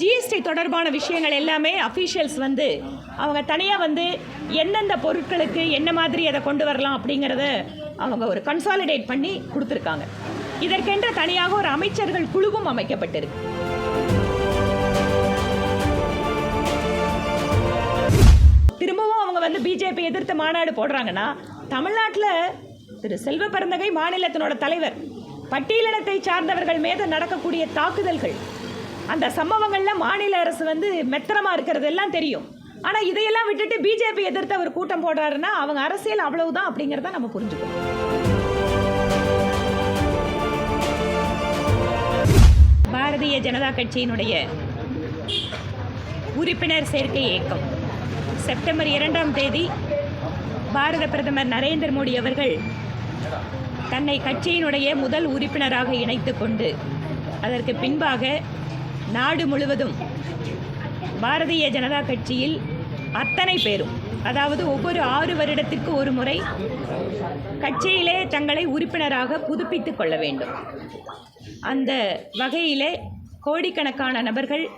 GST தொடர்பான விஷயங்கள் எல்லாமே அஃபீஷியல்ஸ் வந்து அவங்க தனியாக வந்து எந்தெந்த பொருட்களுக்கு என்ன மாதிரி அதை கொண்டு வரலாம் அப்படிங்கிறத அவங்க ஒரு கன்சாலிடேட் பண்ணி கொடுத்துருக்காங்க. இதற்கென்ற தனியாக ஒரு அமைச்சர்கள் குழுவும் அமைக்கப்பட்டிருக்கு. திரும்பவும் அவங்க வந்து பிஜேபி எதிர்த்து மாநாடு போடுறாங்கன்னா தமிழ்நாட்டில் திரு செல்வ பிறந்தகை மாநிலத்தினோட தலைவர் பட்டியலினத்தை சார்ந்தவர்கள் மீது நடக்கக்கூடிய தாக்குதல்கள் அந்த சம்பவங்களில் மாநில அரசு வந்து மெத்தனமாக இருக்கிறது எல்லாம் தெரியும். ஆனால் இதையெல்லாம் விட்டுட்டு பிஜேபி எதிர்த்து அவர் கூட்டம் போடுறாருன்னா அவங்க அரசியல் அவ்வளவுதான் அப்படிங்கிறத நம்ம புரிஞ்சுக்கணும். பாரதிய ஜனதா கட்சியினுடைய உறுப்பினர் சேர்க்கை இயக்கம். செப்டம்பர் இரண்டாம் தேதி பாரத பிரதமர் நரேந்திர மோடி அவர்கள் தன்னை கட்சியினுடைய முதல் உறுப்பினராக இணைத்து கொண்டு அதற்கு பின்பாக நாடு முழுவதும் பாரதிய ஜனதா கட்சியில் அத்தனை பேரும் அதாவது ஒவ்வொரு ஆறு வருடத்திற்கு ஒரு முறை கட்சியிலே தங்களை உறுப்பினராக புதுப்பித்துக் கொள்ள வேண்டும். அந்த வகையிலே கோடிக்கணக்கான நபர்கள்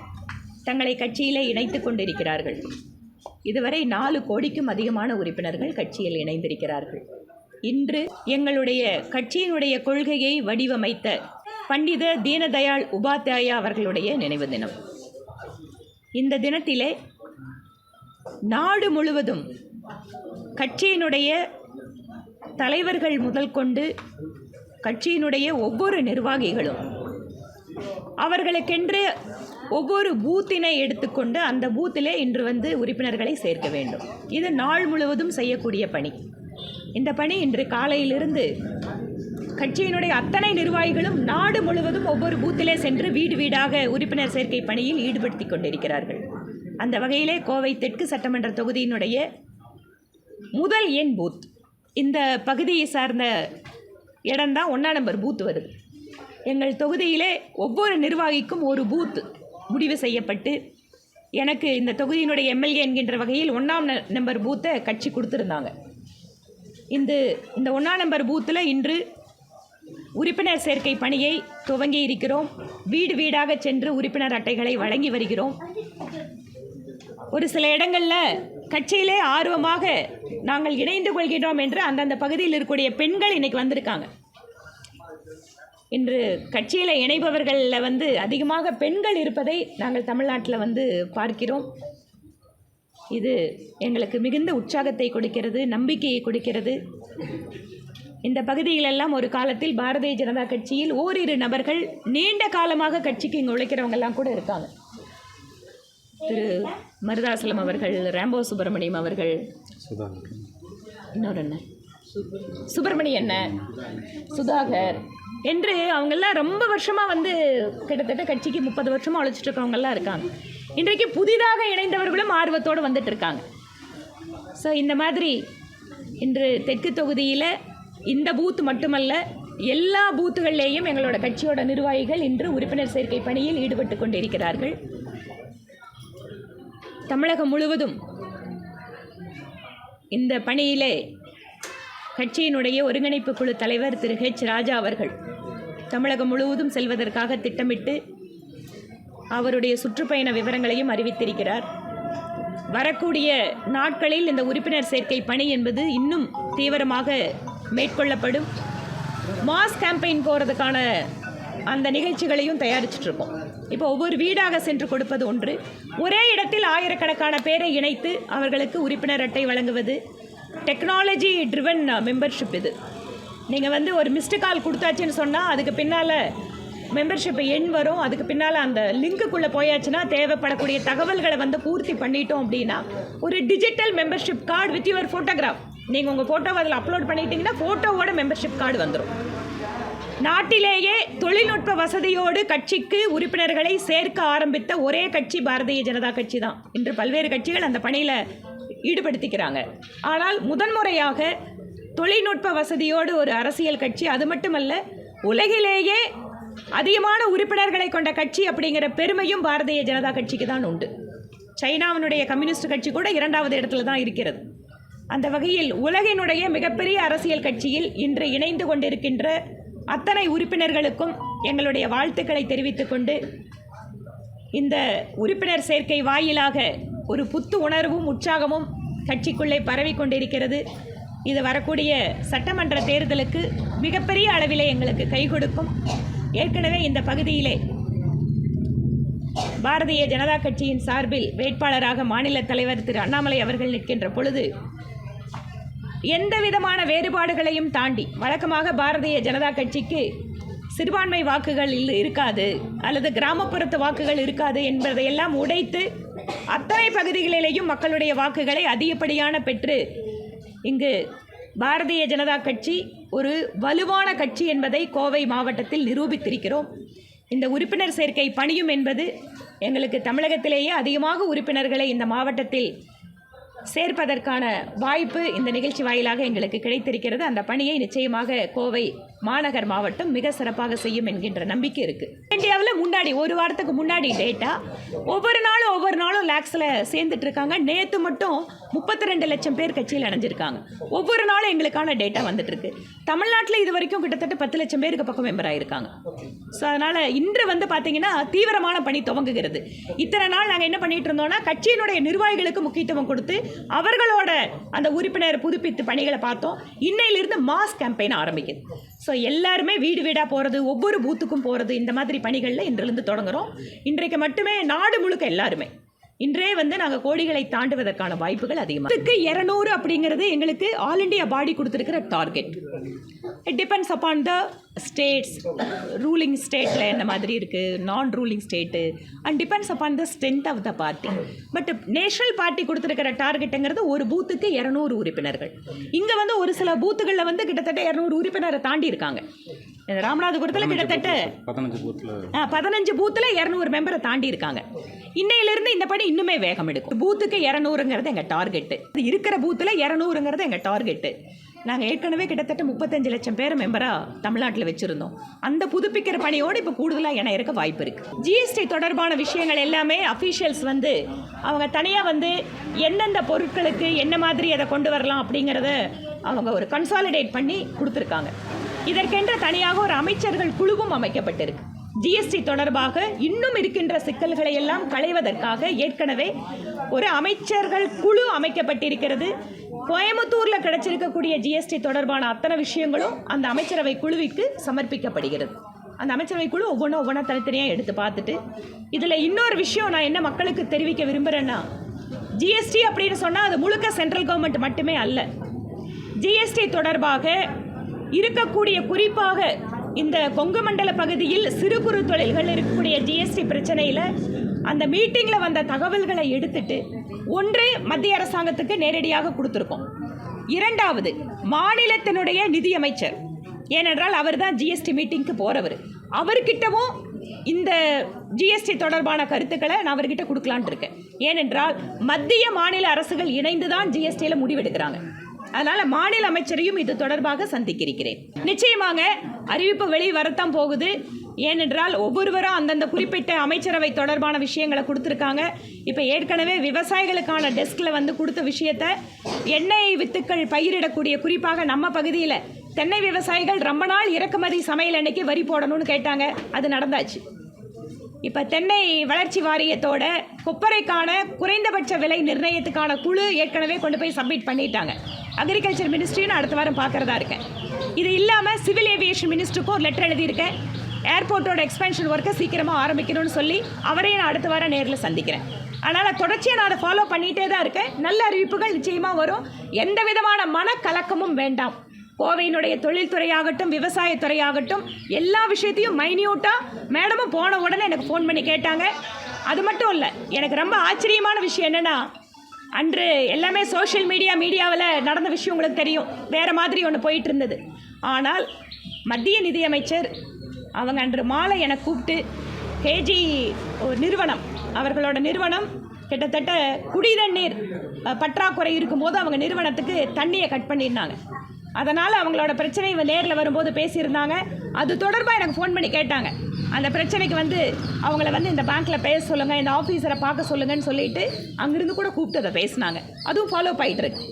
தங்களை கட்சியிலே இணைத்து கொண்டிருக்கிறார்கள். இதுவரை நாலு கோடிக்கும் அதிகமான உறுப்பினர்கள் கட்சியில் இணைந்திருக்கிறார்கள். இன்று எங்களுடைய கட்சியினுடைய கொள்கையை வடிவமைத்த பண்டித தீனதயாள் உபாத்யாயா அவர்களுடைய நினைவு தினம். இந்த தினத்திலே நாடு முழுவதும் கட்சியினுடைய தலைவர்கள் முதல் கொண்டு கட்சியினுடைய ஒவ்வொரு நிர்வாகிகளும் அவர்களுக்கென்று ஒவ்வொரு பூத்தினை எடுத்துக்கொண்டு அந்த பூத்திலே இன்று வந்து உறுப்பினர்களை சேர்க்க வேண்டும். இது நாள் முழுவதும் செய்யக்கூடிய பணி. இந்த பணி இன்று காலையிலிருந்து கட்சியினுடைய அத்தனை நிர்வாகிகளும் நாடு முழுவதும் ஒவ்வொரு பூத்திலே சென்று வீடு வீடாக உறுப்பினர் சேர்க்கை பணியில் ஈடுபடுத்தி கொண்டிருக்கிறார்கள். அந்த வகையிலே கோவை தெற்கு சட்டமன்ற தொகுதியினுடைய முதல் எண் பூத். இந்த பகுதியை சார்ந்த இடம்தான் ஒன்றா நம்பர் பூத் வருது. எங்கள் தொகுதியிலே ஒவ்வொரு நிர்வாகிக்கும் ஒரு பூத் முடிவு செய்யப்பட்டு எனக்கு இந்த தொகுதியினுடைய எம்எல்ஏ என்கின்ற வகையில் ஒன்றாம் நம்பர் பூத்தை கட்சி கொடுத்துருந்தாங்க. இந்த இந்த ஒன்றாம் நம்பர் பூத்தில் இன்று உறுப்பினர் சேர்க்கை பணியை துவங்கி இருக்கிறோம். வீடு வீடாக சென்று உறுப்பினர் அட்டைகளை வழங்கி வருகிறோம். ஒரு சில இடங்களில் கட்சியிலே ஆர்வமாக நாங்கள் இணைந்து கொள்கிறோம் என்று அந்தந்த பகுதியில் இருக்கக்கூடிய பெண்கள் இன்னைக்கு வந்திருக்காங்க. இன்று கட்சியில் இணைபவர்களில் வந்து அதிகமாக பெண்கள் இருப்பதை நாங்கள் தமிழ்நாட்டில் வந்து பார்க்கிறோம். இது எங்களுக்கு மிகுந்த உற்சாகத்தை கொடுக்கிறது நம்பிக்கையை கொடுக்கிறது. இந்த பகுதியிலெல்லாம் ஒரு காலத்தில் பாரதிய ஜனதா கட்சியில் ஓரிரு நபர்கள் நீண்ட காலமாக கட்சிக்கு இங்கே உழைக்கிறவங்கெல்லாம் கூட இருக்காங்க. திரு மருதாசலம் அவர்கள் ராம்போ சுப்பிரமணியம் அவர்கள். இன்னொரு என்ன? சுப்பிரமணிய என்ன? சுதாகர். என்று அவங்கெல்லாம் ரொம்ப வருஷமாக வந்து கிட்டத்தட்ட கட்சிக்கு முப்பது வருஷமாக உழைச்சிட்டு இருக்கவங்கெல்லாம் இருக்காங்க. இன்றைக்கு புதிதாக இணைந்தவர்களும் ஆர்வத்தோடு வந்துட்டு இருக்காங்க ஸோ இந்த மாதிரி இன்று தெற்கு தொகுதியில் இந்த பூத் மட்டுமல்ல எல்லா பூத்துகள்லேயும் எங்களோட கட்சியோட நிர்வாகிகள் இன்று உறுப்பினர் சேர்க்கை பணியில் ஈடுபட்டு கொண்டிருக்கிறார்கள். தமிழகம் முழுவதும் இந்த பணியிலே கட்சியினுடைய ஒருங்கிணைப்பு குழு தலைவர் திரு ஹெச் ராஜா அவர்கள் தமிழகம் முழுவதும் செல்வதற்காக திட்டமிட்டு அவருடைய சுற்றுப்பயண விவரங்களையும் அறிவித்திருக்கிறார். வரக்கூடிய நாட்களில் இந்த உறுப்பினர் சேர்க்கை பணி என்பது இன்னும் தீவிரமாக மேற்கொள்ளப்படும். மாஸ் கேம்பெயின் போகிறதுக்கான அந்த நிகழ்ச்சிகளையும் தயாரிச்சுட்டு இருக்கோம் இப்போ ஒவ்வொரு வீடாக சென்று கொடுப்பது ஒன்று. ஒரே இடத்தில் ஆயிரக்கணக்கான பேரை இணைத்து அவர்களுக்கு உறுப்பினர் அட்டை வழங்குவது. டெக்னாலஜி ட்ரிவன் மெம்பர்ஷிப் இது. நீங்கள் வந்து ஒரு மிஸ்டு கால் கொடுத்தாச்சுன்னு சொன்னால் அதுக்கு பின்னால் மெம்பர்ஷிப் எண் வரும். அதுக்கு பின்னால் அந்த லிங்க்குள்ளே போயாச்சுன்னா தேவைப்படக்கூடிய தகவல்களை வந்து பூர்த்தி பண்ணிட்டோம் அப்படின்னா ஒரு digital membership card with your photograph நீங்கள் உங்கள் ஃபோட்டோவை அதில் அப்லோட் பண்ணிட்டீங்கன்னா ஃபோட்டோவோட மெம்பர்ஷிப் கார்டு வந்துடும் நாட்டிலேயே தொழில்நுட்ப வசதியோடு கட்சிக்கு உறுப்பினர்களை சேர்க்க ஆரம்பித்த ஒரே கட்சி பாரதிய ஜனதா கட்சி தான். இன்று பல்வேறு கட்சிகள் அந்த பணியில் ஈடுபடுத்திக்கிறாங்க. ஆனால் முதன்முறையாக தொழில்நுட்ப வசதியோடு ஒரு அரசியல் கட்சி அது மட்டுமல்ல உலகிலேயே அதிகமான உறுப்பினர்களை கொண்ட கட்சி அப்படிங்கிற பெருமையும் பாரதிய ஜனதா கட்சிக்கு தான் உண்டு. சைனாவினுடைய கம்யூனிஸ்ட் கட்சி கூட இரண்டாவது இடத்துல தான் இருக்கிறது. அந்த வகையில் உலகினுடைய மிகப்பெரிய அரசியல் கட்சியில் இன்று இணைந்து கொண்டிருக்கின்ற அத்தனை உறுப்பினர்களுக்கும் எங்களுடைய வாழ்த்துக்களை தெரிவித்துக் கொண்டு இந்த உறுப்பினர் சேர்க்கை வாயிலாக ஒரு புத்து உணர்வும் உற்சாகமும் கட்சிக்குள்ளே பரவி கொண்டிருக்கிறது. இது வரக்கூடிய சட்டமன்ற தேர்தலுக்கு மிகப்பெரிய அளவிலே எங்களுக்கு கை கொடுக்கும். ஏற்கனவே இந்த பகுதியிலே பாரதிய ஜனதா கட்சியின் சார்பில் வேட்பாளராக மாநில தலைவர் திரு அண்ணாமலை அவர்கள் நிற்கின்ற பொழுது எந்த விதமான வேறுபாடுகளையும் தாண்டி வழக்கமாக பாரதிய ஜனதா கட்சிக்கு சிறுபான்மை வாக்குகள் இருக்காது அல்லது கிராமப்புறத்து வாக்குகள் இருக்காது என்பதையெல்லாம் உடைத்து அத்தனை பகுதிகளிலேயும் மக்களுடைய வாக்குகளை அதிகப்படியான பெற்று இங்கு பாரதிய ஜனதா கட்சி ஒரு வலுவான கட்சி என்பதை கோவை மாவட்டத்தில் நிரூபித்திருக்கிறோம். இந்த உறுப்பினர் சேர்க்கை பணியும் என்பது எங்களுக்கு தமிழகத்திலேயே அதிகமாக உறுப்பினர்களை இந்த மாவட்டத்தில் சேர்ப்பதற்கான வாய்ப்பு இந்த நிகழ்ச்சி வாயிலாக எங்களுக்கு கிடைத்திருக்கிறது. அந்த பணியை நிச்சயமாக கோவை மாநகர் மாவட்டம் மிக சிறப்பாக செய்யும் என்கின்ற நம்பிக்கை இருக்கு. இந்தியாவில் முன்னாடி ஒரு வாரத்துக்கு முன்னாடி டேட்டா ஒவ்வொரு நாளும் ஒவ்வொரு நாளும் லேக்ஸில் சேர்ந்துட்டு இருக்காங்க. நேற்று மட்டும் முப்பத்தி ரெண்டு லட்சம் பேர் கட்சியில் அடைஞ்சிருக்காங்க ஒவ்வொரு நாளும் எங்களுக்கான டேட்டா வந்துட்டுருக்கு தமிழ்நாட்டில் இது வரைக்கும் கிட்டத்தட்ட பத்து லட்சம் பேருக்கு பக்கம் மெம்பர் ஆகிருக்காங்க ஸோ அதனால் இன்று வந்து பார்த்தீங்கன்னா தீவிரமான பணி துவங்குகிறது. இத்தனை நாள் நாங்கள் என்ன பண்ணிட்டு இருந்தோம்னா கட்சியினுடைய நிர்வாகிகளுக்கு முக்கியத்துவம் கொடுத்து அவர்களோட அந்த உறுப்பினர் புதுப்பித்து பணிகளை பார்த்தோம். இன்னையிலிருந்து மாஸ் கேம்பெயின் ஆரம்பிக்குது. ஸோ எல்லாருமே வீடு வீடாக போகிறது ஒவ்வொரு பூத்துக்கும் போகிறது இந்த மாதிரி பணிகளில் இன்றிலிருந்து தொடங்குறோம். இன்றைக்கு மட்டுமே நாடு முழுக்க எல்லாருமே. இன்றே வந்து நாங்கள் கோடிகளை தாண்டுவதற்கான வாய்ப்புகள் அதிகமாக இதுக்கு இரநூறு அப்படிங்கிறது எங்களுக்கு ஆல் இண்டியா பாடி கொடுத்துருக்கிற target it depends upon the states ruling ஸ்டேட்டில் என்ன மாதிரி இருக்குது நான் ruling state and depends upon the strength of the party but national party கொடுத்துருக்கிற டார்கெட்டுங்கிறது ஒரு பூத்துக்கு இரநூறு உறுப்பினர்கள். இங்கே வந்து ஒரு சில பூத்துகளில் வந்து கிட்டத்தட்ட இரநூறு உறுப்பினரை தாண்டி இருக்காங்க. இந்த ராமநாதபுரத்தில் கிட்டத்தட்ட பதினஞ்சு பூத்தில். ஆ, பதினஞ்சு பூத்தில் இரநூறு மெம்பரை தாண்டி இருக்காங்க. இன்னையிலிருந்து இந்த பணி இன்னுமே வேகம் எடுக்கும். பூத்துக்கு இரநூறுங்கிறது எங்கள் டார்கெட்டு இருக்கிற பூத்தில் இரநூறுங்கிறது எங்கள் டார்கெட்டு நாங்கள் ஏற்கனவே கிட்டத்தட்ட முப்பத்தஞ்சு லட்சம் பேர் மெம்பராக தமிழ்நாட்டில் வச்சுருந்தோம். அந்த புதுப்பிக்கிற பணியோடு இப்போ கூடுதலாக என இருக்க வாய்ப்பு இருக்குது ஜிஎஸ்டி தொடர்பான விஷயங்கள் எல்லாமே அஃபீஷியல்ஸ் வந்து அவங்க தனியாக வந்து எந்தெந்த பொருட்களுக்கு என்ன மாதிரி அதை கொண்டு வரலாம் அப்படிங்கிறத அவங்க ஒரு கன்சாலிடேட் பண்ணி கொடுத்துருக்காங்க. இதற்கென்று தனியாக ஒரு அமைச்சர்கள் குழுவும் அமைக்கப்பட்டிருக்கு. ஜிஎஸ்டி தொடர்பாக இன்னும் இருக்கின்ற சிக்கல்களை எல்லாம் களைவதற்காக ஏற்கனவே ஒரு அமைச்சர்கள் குழு அமைக்கப்பட்டிருக்கிறது. கோயம்புத்தூரில் கிடைச்சிருக்கக்கூடிய ஜிஎஸ்டி தொடர்பான அத்தனை விஷயங்களும் அந்த அமைச்சரவை குழுவிற்கு சமர்ப்பிக்கப்படுகிறது. அந்த அமைச்சரவை குழு ஒவ்வொன்றும் ஒவ்வொன்றா தனித்தனியாக எடுத்து பார்த்துட்டு இதில் இன்னொரு விஷயம் நான் என்ன மக்களுக்கு தெரிவிக்க விரும்புகிறேன்னா ஜிஎஸ்டி அப்படின்னு சொன்னால் அது முழுக்க சென்ட்ரல் கவர்மெண்ட் மட்டுமே அல்ல. ஜிஎஸ்டி தொடர்பாக இருக்கக்கூடிய குறிப்பாக இந்த கொங்கு மண்டல பகுதியில் சிறு குறு தொழில்கள் இருக்கக்கூடிய ஜிஎஸ்டி பிரச்சனையில் அந்த மீட்டிங்கில் வந்த தகவல்களை எடுத்துட்டு ஒன்று மத்திய அரசாங்கத்துக்கு நேரடியாக கொடுத்துருக்கோம். இரண்டாவது மாநிலத்தினுடைய நிதியமைச்சர் ஏனென்றால் அவர் தான் ஜிஎஸ்டி மீட்டிங்க்கு போகிறவர் அவர்கிட்டவும் இந்த ஜிஎஸ்டி தொடர்பான கருத்துக்களை நான் அவர்கிட்ட கொடுக்கலான்ட்டு இருக்கேன். ஏனென்றால் மத்திய மாநில அரசுகள் இணைந்து தான் ஜிஎஸ்டியில் முடிவெடுக்கிறாங்க. அதனால மாநில அமைச்சரையும் இது தொடர்பாக சந்திக்கிறேன். நிச்சயமாக அறிவிப்பு வெளியே வரத்தான் போகுது. ஏனென்றால் ஒவ்வொருவரும் அந்தந்த குறிப்பிட்ட அமைச்சரவை தொடர்பான விஷயங்களை கொடுத்துருக்காங்க. இப்போ ஏற்கனவே விவசாயிகளுக்கான டெஸ்கில் வந்து கொடுத்த விஷயத்த எண்ணெய் வித்துக்கள் பயிரிடக்கூடிய குறிப்பாக நம்ம பகுதியில் தென்னை விவசாயிகள் ரொம்ப நாள் இறக்குமதி சமையல் அன்னைக்கு வரி போடணும்னு கேட்டாங்க. அது நடந்தாச்சு. இப்போ தென்னை வளர்ச்சி வாரியத்தோட கொப்பரைக்கான குறைந்தபட்ச விலை நிர்ணயத்துக்கான குழு ஏற்கனவே கொண்டு போய் சப்மிட் பண்ணிட்டாங்க. அக்ரிகல்ச்சர் மினிஸ்ட்ரியும் அடுத்த வாரம் பார்க்குறதா இருக்கேன். இது இல்லாமல் சிவில் ஏவியேஷன் மினிஸ்டருக்கும் ஒரு லெட்டர் எழுதியிருக்கேன். ஏர்போர்ட்டோட எக்ஸ்பென்ஷன் ஒர்க்கை சீக்கிரமாக ஆரம்பிக்கணும்னு சொல்லி அவரையும் நான் அடுத்த வாரம் நேரில் சந்திக்கிறேன். அதனால் தொடர்ச்சியாக நான் அதை ஃபாலோ பண்ணிகிட்டே தான் இருக்கேன். நல்ல அறிவிப்புகள் நிச்சயமாக வரும். எந்த விதமான மனக்கலக்கமும் வேண்டாம். கோவையினுடைய தொழில்துறையாகட்டும் விவசாயத்துறையாகட்டும் எல்லா விஷயத்தையும் மைன்யூட்டாக மேடமும் போன உடனே எனக்கு ஃபோன் பண்ணி கேட்டாங்க. அது மட்டும் இல்லை எனக்கு ரொம்ப ஆச்சரியமான விஷயம் என்னென்னா அன்று எல்லாமே சோஷியல் மீடியா மீடியாவில் நடந்த விஷயம் உங்களுக்கு தெரியும். வேறு மாதிரி ஒன்று போயிட்டு இருந்தது. ஆனால் மத்திய நிதியமைச்சர் அவங்க அன்று மாலை என கூப்பிட்டு கேஜி ஒரு நிறுவனம் அவர்களோட நிறுவனம் கிட்டத்தட்ட குடி தண்ணீர் பற்றாக்குறை இருக்கும்போது அவங்க நிறுவனத்துக்கு தண்ணியை கட் பண்ணியிருந்தாங்க. அதனால் அவங்களோட பிரச்சனை நேரில் வரும்போது பேசியிருந்தாங்க. அது தொடர்பாக எனக்கு ஃபோன் பண்ணி கேட்டாங்க. அந்த பிரச்சனைக்கு வந்து அவங்கள வந்து இந்த பேங்க்கில் பேச சொல்லுங்கள் இந்த ஆஃபீஸரை பார்க்க சொல்லுங்கன்னு சொல்லிட்டு அங்கேருந்து கூட கூப்பிட்டு அதை பேசினாங்க. அதுவும் ஃபாலோ ஆயிட்டு இருக்கு.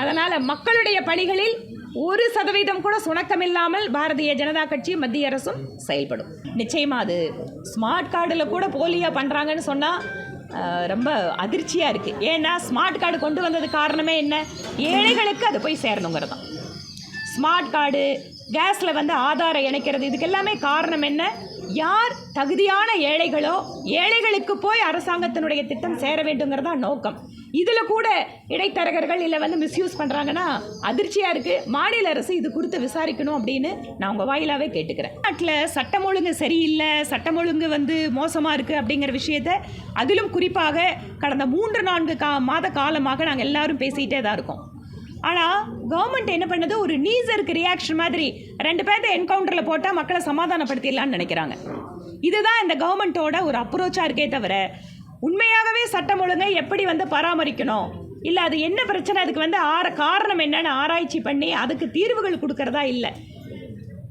அதனால் மக்களுடைய பணிகளில் ஒரு சதவீதம் கூட சுணக்கமில்லாமல் பாரதிய ஜனதா கட்சியும் மத்திய அரசும் செயல்படும். நிச்சயமாக அது ஸ்மார்ட் கார்டில் கூட போலியாக பண்ணுறாங்கன்னு சொன்னால் ரொம்ப அதிர்ச்சியாக இருக்குது ஏன்னா ஸ்மார்ட் கார்டு கொண்டு வந்தது காரணமே என்ன? ஏழைகளுக்கு அது போய் சேரணுங்கிறது தான். ஸ்மார்ட் கார்டு கேஸில் வந்து ஆதாரம் இணைக்கிறது இதுக்கு எல்லாமே காரணம் என்ன? யார் தகுதியான ஏழைகளோ ஏழைகளுக்கு போய் அரசாங்கத்தினுடைய திட்டம் சேர வேண்டுங்கிறது தான் நோக்கம். இதில் கூட இடைத்தரகர்கள் இல்லை வந்து மிஸ்யூஸ் பண்ணுறாங்கன்னா அதிர்ச்சியாக இருக்குது மாநில அரசு இது குறித்து விசாரிக்கணும் அப்படின்னு நான் உங்கள் வாயிலாகவே கேட்டுக்கிறேன். நாட்டில் சட்டம் ஒழுங்கு சரியில்லை சட்டம் ஒழுங்கு வந்து மோசமாக இருக்குது அப்படிங்கிற விஷயத்த அதிலும் குறிப்பாக கடந்த மூன்று நான்கு கா மாத காலமாக நாங்கள் எல்லாரும் பேசிகிட்டே தான் இருக்கோம். ஆனால் கவர்மெண்ட் என்ன பண்ணுது? ஒரு நீசருக்கு ரியாக்ஷன் மாதிரி ரெண்டு பேர்த்த என்கவுண்டரில் போட்டால் மக்களை சமாதானப்படுத்திடலாம்னு நினைக்கிறாங்க. இதுதான் இந்த கவர்மெண்ட்டோட ஒரு அப்ரோச்சாக இருக்கே தவிர உண்மையாகவே சட்டம் ஒழுங்கை எப்படி வந்து பராமரிக்கணும்? இல்லை அது என்ன பிரச்சனை? அதுக்கு வந்து ஆற காரணம் என்னன்னு ஆராய்ச்சி பண்ணி அதுக்கு தீர்வுகள் கொடுக்கறதா இல்லை.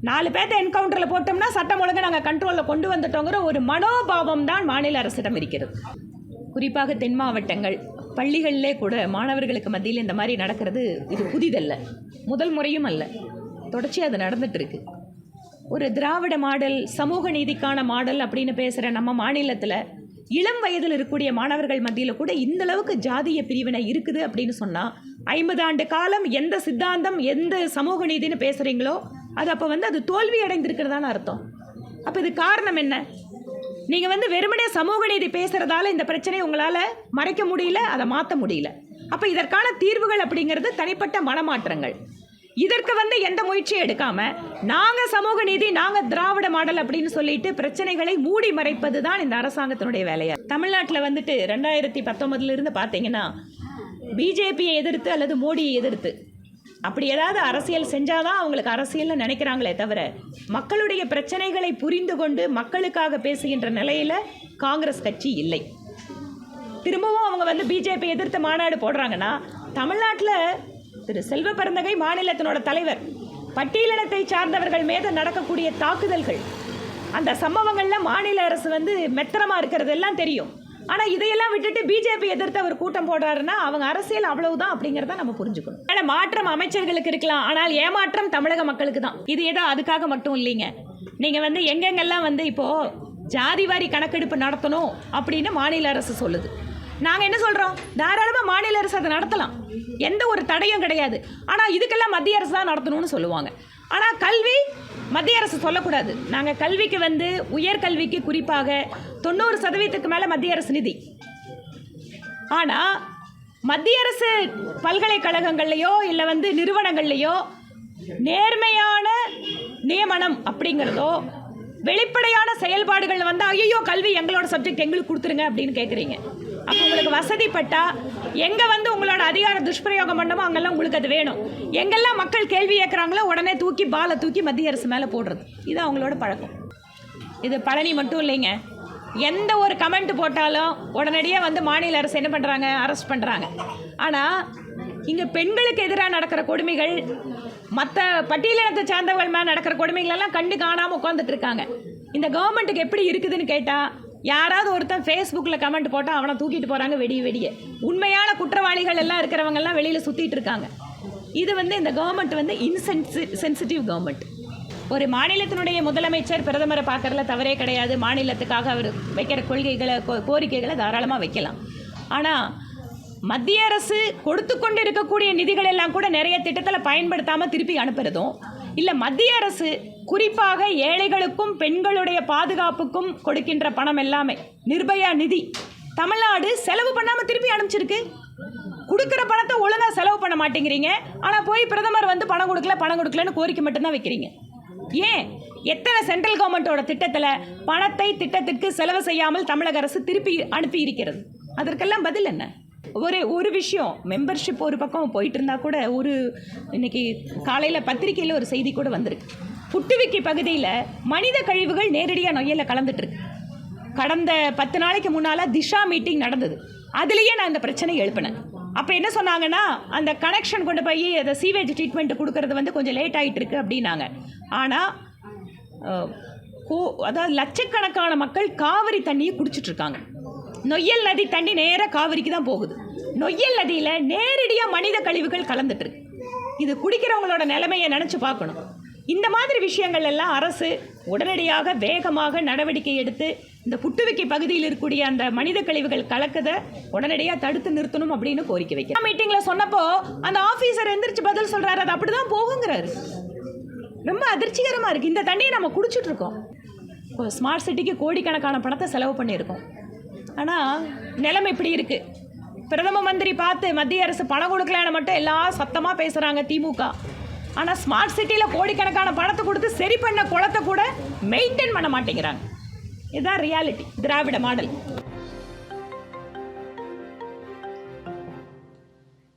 நாலு பேர்த்த என்கவுண்டரில் போட்டோம்னா சட்டம் ஒழுங்கை நாங்கள் கண்ட்ரோலில் கொண்டு வந்துட்டோங்கிற ஒரு மனோபாவம் தான் மாநில அரசிடம் இருக்கிறது. குறிப்பாக தென் மாவட்டங்கள். பள்ளிகளிலே கூட மாணவர்களுக்கு மத்தியில் இந்த மாதிரி நடக்கிறது இது புதிதல்ல. முதல் முறையும் அல்ல. தொடர்ச்சியாக அது நடந்துட்டு ஒரு திராவிட மாடல் சமூக நீதிக்கான மாடல் அப்படின்னு பேசுகிற நம்ம மாநிலத்தில் இளம் வயதில் இருக்கக்கூடிய மாணவர்கள் மத்தியில் கூட இந்த அளவுக்கு ஜாதிய பிரிவினை இருக்குது அப்படின்னு சொன்னால் ஐம்பது ஆண்டு காலம் எந்த சித்தாந்தம் எந்த சமூக நீதின்னு பேசுகிறீங்களோ அது அப்போ வந்து அது தோல்வி அடைந்திருக்கிறதான அர்த்தம். அப்போ இது காரணம் என்ன? நீங்கள் வந்து வெறுமனே சமூக நீதி பேசுகிறதால இந்த பிரச்சனையை உங்களால் மறைக்க முடியல அதை மாற்ற முடியல. அப்போ இதற்கான தீர்வுகள் அப்படிங்கிறது தனிப்பட்ட மனமாற்றங்கள். இதற்கு வந்து எந்த முயற்சியும் எடுக்காம நாங்கள் சமூக நீதி நாங்கள் திராவிட மாடல் அப்படின்னு சொல்லிட்டு பிரச்சனைகளை மூடி மறைப்பது தான் இந்த அரசாங்கத்தினுடைய வேலையா? தமிழ்நாட்டில் வந்துட்டு ரெண்டாயிரத்தி பத்தொன்பதுல இருந்து பார்த்தீங்கன்னா பிஜேபியை எதிர்த்து அல்லது மோடியை எதிர்த்து அப்படி ஏதாவது அரசியல் செஞ்சாதான் அவங்களுக்கு அரசியல்னு நினைக்கிறாங்களே தவிர மக்களுடைய பிரச்சனைகளை புரிந்து கொண்டு மக்களுக்காக பேசுகின்ற நிலையில் காங்கிரஸ் கட்சி இல்லை. திரும்பவும் அவங்க வந்து பிஜேபி எதிர்த்து மாநாடு போடுறாங்கன்னா தமிழ்நாட்டில் திரு செல்வ பிறந்தகை மாநிலத்தினோட தலைவர் பட்டியலினத்தை சார்ந்தவர்கள் மீது நடக்கக்கூடிய தாக்குதல்கள் அந்த சம்பவங்களில் மாநில அரசு வந்து மெத்தனமாக இருக்கிறதெல்லாம் தெரியும். ஆனால் இதையெல்லாம் விட்டுட்டு பிஜேபி எதிர்த்து அவர் கூட்டம் போடுறாருன்னா அவங்க அரசியல் அவ்வளவுதான் அப்படிங்கிறத நம்ம புரிஞ்சுக்கணும். ஆனால் மாற்றம் அமைச்சர்களுக்கு இருக்கலாம். ஆனால் ஏமாற்றம் தமிழக மக்களுக்கு தான். இது ஏதோ அதுக்காக மட்டும் இல்லைங்க. நீங்கள் வந்து எங்கெங்கெல்லாம் வந்து இப்போது ஜாதிவாரி கணக்கெடுப்பு நடத்தணும் அப்படின்னு மாநில அரசு சொல்லுது. நாங்கள் என்ன சொல்கிறோம் தாராளமாக மாநில அரசு அதை நடத்தலாம். எந்த ஒரு தடையும் கிடையாது. ஆனால் இதுக்கெல்லாம் மத்திய அரசு தான் நடத்தணும்னு சொல்லுவாங்க. ஆனால் கல்வி மத்திய அரசு சொல்லக்கூடாது. நாங்கள் கல்விக்கு வந்து உயர்கல்விக்கு குறிப்பாக தொண்ணூறு சதவீதத்துக்கு மேலே மத்திய அரசு நிதி. ஆனால் மத்திய அரசு பல்கலைக்கழகங்கள்லையோ இல்லை வந்து நிறுவனங்கள்லையோ நேர்மையான நியமனம் அப்படிங்கிறதோ வெளிப்படையான செயல்பாடுகள் வந்து ஐயோ கல்வி எங்களோட சப்ஜெக்ட் எங்களுக்கு கொடுத்துருங்க அப்படின்னு கேட்குறீங்க அப்போ உங்களுக்கு வசதிப்பட்டா எங்கே வந்து உங்களோட அதிகார துஷ்பிரயோகம் பண்ணமோ அங்கெல்லாம் உங்களுக்கு அது வேணும். எங்கெல்லாம் மக்கள் கேள்வி கேட்குறாங்களோ உடனே தூக்கி பாலை தூக்கி மத்திய அரசு மேலே போடுறது. இது அவங்களோட பழக்கம். இது பழனி மட்டும் இல்லைங்க. எந்த ஒரு கமெண்ட் போட்டாலும் உடனடியாக வந்து மாநில அரசு என்ன பண்ணுறாங்க அரெஸ்ட் பண்ணுறாங்க ஆனால் இங்கே பெண்களுக்கு எதிராக நடக்கிற கொடுமைகள் மற்ற பட்டியலினத்தை சார்ந்தவர்கள் மேலே நடக்கிற கொடுமைகளெல்லாம் கண்டு காணாமல் உட்காந்துட்டு இருக்காங்க. இந்த கவர்மெண்ட்டுக்கு எப்படி இருக்குதுன்னு கேட்டால் யாராவது ஒருத்தன் ஃபேஸ்புக்கில் கமெண்ட் போட்டால் அவனை தூக்கிட்டு போகிறாங்க வெடிய வெடிய. உண்மையான குற்றவாளிகள் எல்லாம் இருக்கிறவங்கெல்லாம் வெளியில் சுற்றிட்டு இருக்காங்க. இது வந்து இந்த கவர்மெண்ட் வந்து இன்சென்சி சென்சிட்டிவ் கவர்மெண்ட் ஒரு மாநிலத்தினுடைய முதலமைச்சர் பிரதமரை பார்க்கறதுல தவறே கிடையாது. மாநிலத்துக்காக அவர் வைக்கிற கொள்கைகளை கோ- கோரிக்கைகளை தாராளமாக வைக்கலாம். ஆனால் மத்திய அரசு கொடுத்து கொண்டு இருக்கக்கூடிய நிதிகள் எல்லாம் கூட நிறைய திட்டத்தில் பயன்படுத்தாமல் திருப்பி அனுப்புறதும் இல்லை மத்திய அரசு குறிப்பாக ஏழைகளுக்கும் பெண்களுடைய பாதுகாப்புக்கும் கொடுக்கின்ற பணம் எல்லாமே. நிர்பயா நிதி. தமிழ்நாடு செலவு பண்ணாமல் திருப்பி அனுப்பிச்சிருக்கு. கொடுக்குற பணத்தை ஒழுங்காக செலவு பண்ண மாட்டேங்கிறீங்க. ஆனால் போய் பிரதமர் வந்து பணம் கொடுக்கல பணம் கொடுக்கலன்னு கோரிக்கை மட்டும்தான் வைக்கிறீங்க. ஏன்? எத்தனை சென்ட்ரல் கவர்மெண்ட்டோட திட்டத்தில் பணத்தை திட்டத்திற்கு செலவு செய்யாமல் தமிழக அரசு திருப்பி அனுப்பி இருக்கிறது? அதற்கெல்லாம் பதில் என்ன? ஒரு ஒரு விஷயம். மெம்பர்ஷிப் ஒரு பக்கம் போயிட்டு இருந்தால் கூட ஒரு இன்னைக்கு காலையில் பத்திரிக்கையில் ஒரு செய்தி கூட வந்திருக்கு. புட்டுவிக்கி பகுதியில் மனித கழிவுகள் நேரடியாக நொய்யலில் கலந்துட்டுருக்கு. கடந்த பத்து நாளைக்கு முன்னால் திஷா மீட்டிங் நடந்தது. அதுலேயே நான் இந்த பிரச்சனை எழுப்பினேன். அப்போ என்ன சொன்னாங்கன்னா அந்த கனெக்ஷன் கொண்டு போய் அதை சீவேஜ் ட்ரீட்மெண்ட் கொடுக்கறது வந்து கொஞ்சம் லேட் ஆகிட்டு இருக்கு அப்படின்னாங்க ஆனால் கோ அதாவது லட்சக்கணக்கான மக்கள் காவிரி தண்ணியை குடிச்சிட்ருக்காங்க நொய்யல் நதி தண்ணி நேராக காவிரிக்கு தான் போகுது. நொய்யல் நதியில் நேரடியாக மனித கழிவுகள் கலந்துட்டுருக்கு. இது குடிக்கிறவங்களோட நிலைமையை நினச்சி பார்க்கணும். இந்த மாதிரி விஷயங்கள் எல்லாம் அரசு உடனடியாக வேகமாக நடவடிக்கை எடுத்து இந்த புட்டுவிக்கை பகுதியில் இருக்கக்கூடிய அந்த மனித கழிவுகள் கலக்கதை உடனடியாக தடுத்து நிறுத்தணும் அப்படின்னு கோரிக்கை வைக்கிறேன் மீட்டிங்கில் சொன்னப்போ அந்த ஆஃபீஸர் எந்திரிச்சு பதில் சொல்கிறாரு அது அப்படி தான் போகுங்கிறாரு. ரொம்ப அதிர்ச்சிகரமாக இருக்குது இந்த தண்ணியை நம்ம குடிச்சிட்டு இருக்கோம். இப்போ ஸ்மார்ட் சிட்டிக்கு கோடிக்கணக்கான பணத்தை செலவு பண்ணியிருக்கோம். ஆனால் நிலம் இப்படி இருக்குது பிரதம மந்திரி பார்த்து மத்திய அரசு பணம் கொடுக்கலன்னு மட்டும் எல்லாம் சத்தமாக பேசுகிறாங்க திமுக. ஆனால் ஸ்மார்ட் சிட்டியில் கோடிக்கணக்கான பணத்தை கொடுத்து சரி பண்ண குளத்தை கூட மெயின்டைன் பண்ண மாட்டேங்கிறாங்க. இதுதான் ரியாலிட்டி திராவிட மாடல்.